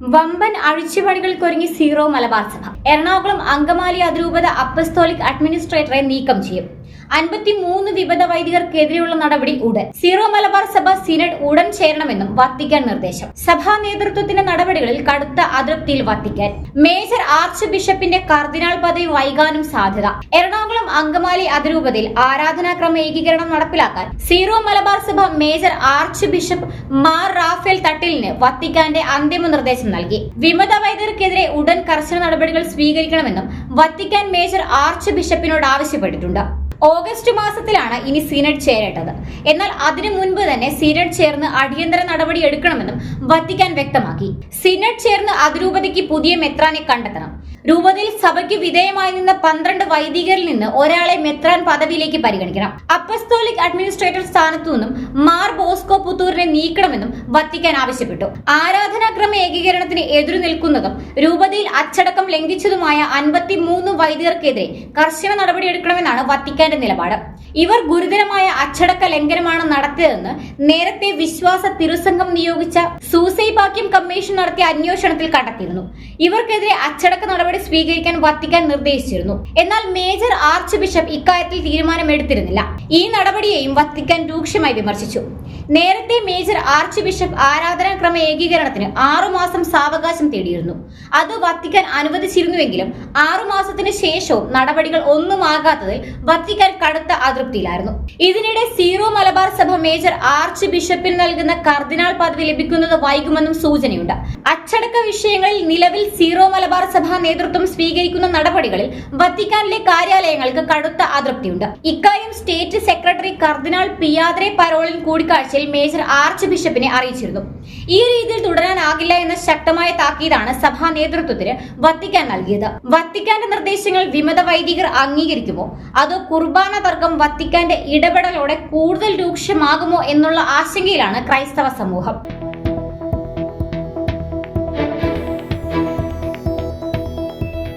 വമ്പൻ അഴിച്ചുപണികൾക്കൊരുങ്ങി സീറോ മലബാർ സഭ. എറണാകുളം അങ്കമാലി അതിരൂപത അപ്പസ്തോലിക് അഡ്മിനിസ്ട്രേറ്ററെ നീക്കം ചെയ്യും. അൻപത്തിമൂന്ന് വിമത വൈദികർക്കെതിരെയുള്ള നടപടി ഉടൻ. സീറോ മലബാർ സഭ സിനഡ് ഉടൻ ചേരണമെന്നും വത്തിക്കാൻ നിർദ്ദേശം. സഭാ നേതൃത്വത്തിന്റെ നടപടികളിൽ കടുത്ത അതൃപ്തിയിൽ വത്തിക്കാൻ. മേജർ ആർച്ച് ബിഷപ്പിന്റെ കർദിനാൾ പദവി വൈകാനും സാധ്യത. എറണാകുളം അങ്കമാലി അതിരൂപതയിൽ ആരാധനാക്രമ ഏകീകരണം നടപ്പിലാക്കാൻ സീറോ മലബാർ സഭ major archbishop Mar Rafale തട്ടിലിന് വത്തിക്കാന്റെ അന്തിമ നിർദ്ദേശം നൽകി. വിമത വൈദികർക്കെതിരെ ഉടൻ കർശന നടപടികൾ സ്വീകരിക്കണമെന്നും വത്തിക്കാൻ മേജർ ആർച്ച് ബിഷപ്പിനോട് ആവശ്യപ്പെട്ടിട്ടുണ്ട്. ഓഗസ്റ്റ് മാസത്തിലാണ് ഇനി സീനറ്റ് ചേരേണ്ടത്. എന്നാൽ അതിനു മുൻപ് തന്നെ സീനറ്റ് ചേർന്ന് അടിയന്തര നടപടി എടുക്കണമെന്നും വത്തിക്കാൻ വ്യക്തമാക്കി. സീനറ്റ് ചേർന്ന് അതിരൂപതയ്ക്ക് പുതിയ മെത്രാനെ കണ്ടെത്തണം. രൂപതയിൽ സഭയ്ക്ക് വിധേയമായി നിന്ന പന്ത്രണ്ട് വൈദികരിൽ നിന്ന് ഒരാളെ മെത്രാൻ പദവിയിലേക്ക് പരിഗണിക്കണം. അപ്പസ്തോലിക് അഡ്മിനിസ്ട്രേറ്റർ സ്ഥാനത്തു നിന്നും മാർ ബോസ്കോ പുത്തൂരിനെ നീക്കണമെന്നും വത്തിക്കാൻ ആവശ്യപ്പെട്ടു. ആരാധനാക്രമ ഏകീകരണത്തിന് എതിരു നിൽക്കുന്നതും രൂപതയിൽ അച്ചടക്കം ലംഘിച്ചതുമായ അൻപത്തിമൂന്ന് വൈദികർക്കെതിരെ കർശന നടപടിയെടുക്കണമെന്നാണ് വത്തിക്കാന്റെ നിലപാട്. ഇവർ ഗുരുതരമായ അച്ചടക്ക ലംഘനമാണ് നടത്തിയതെന്ന് നേരത്തെ വിശ്വാസ തിരുസംഘം നിയോഗിച്ച സൂസൈപാക്യം കമ്മീഷൻ നടത്തിയ അന്വേഷണത്തിൽ കണ്ടെത്തിയിരുന്നു. ഇവർക്കെതിരെ അച്ചടക്ക നടപടി സ്വീകരിക്കാൻ വത്തിക്കാൻ നിർദ്ദേശിച്ചിരുന്നു. എന്നാൽ മേജർ ആർച്ച് ബിഷപ്പ് ഇക്കാര്യത്തിൽ തീരുമാനമെടുത്തിരുന്നില്ല. ഈ നടപടിയെയും വത്തിക്കാൻ രൂക്ഷമായി വിമർശിച്ചു. നേരത്തെ മേജർ ആർച്ച് ബിഷപ്പ് ആരാധനാക്രമ ഏകീകരണത്തിന് ആറുമാസം സാവകാശം തേടിയിരുന്നു. അത് വത്തിക്കാൻ അനുവദിച്ചിരുന്നുവെങ്കിലും ആറുമാസത്തിന് ശേഷവും നടപടികൾ ഒന്നുമാകാത്തതിൽ വത്തിക്കാൻ കടുത്ത അതൃപ്തിയിലായിരുന്നു ഇതിനിടെ സീറോ മലബാർ സഭ മേജർ ആർച്ച് ബിഷപ്പിന് നൽകുന്ന കർദിനാൾ പദവി ലഭിക്കുന്നത് വൈകുമെന്നും സൂചനയുണ്ട്. അച്ചടക്ക വിഷയങ്ങളിൽ നിലവിൽ സീറോ മലബാർ സഭ നേതൃത്വം സ്വീകരിക്കുന്ന നടപടികളിൽ വത്തിക്കാനിലെ കാര്യാലയങ്ങൾക്ക് കടുത്ത അതൃപ്തിയുണ്ട്. ഇക്കാര്യം state secretary cardinal Pietro Parolin കൂടിക്കാഴ്ചയിൽ മേജർ ആർച്ച് ബിഷപ്പിനെ അറിയിച്ചിരുന്നു. ഈ രീതിയിൽ തുടരാനാകില്ല എന്ന ശക്തമായ താക്കീതാണ് സഭാ നേതൃത്വത്തിന് വത്തിക്കാൻ നൽകിയത്. വത്തിക്കാന്റെ നിർദ്ദേശങ്ങൾ വിമത വൈദികർ അംഗീകരിക്കുമോ? അതോ കുർബാന തർക്കം വത്തിക്കാന്റെ ഇടപെടലോടെ കൂടുതൽ രൂക്ഷമാകുമോ എന്നുള്ള ആശങ്കയിലാണ് ക്രൈസ്തവ സമൂഹം.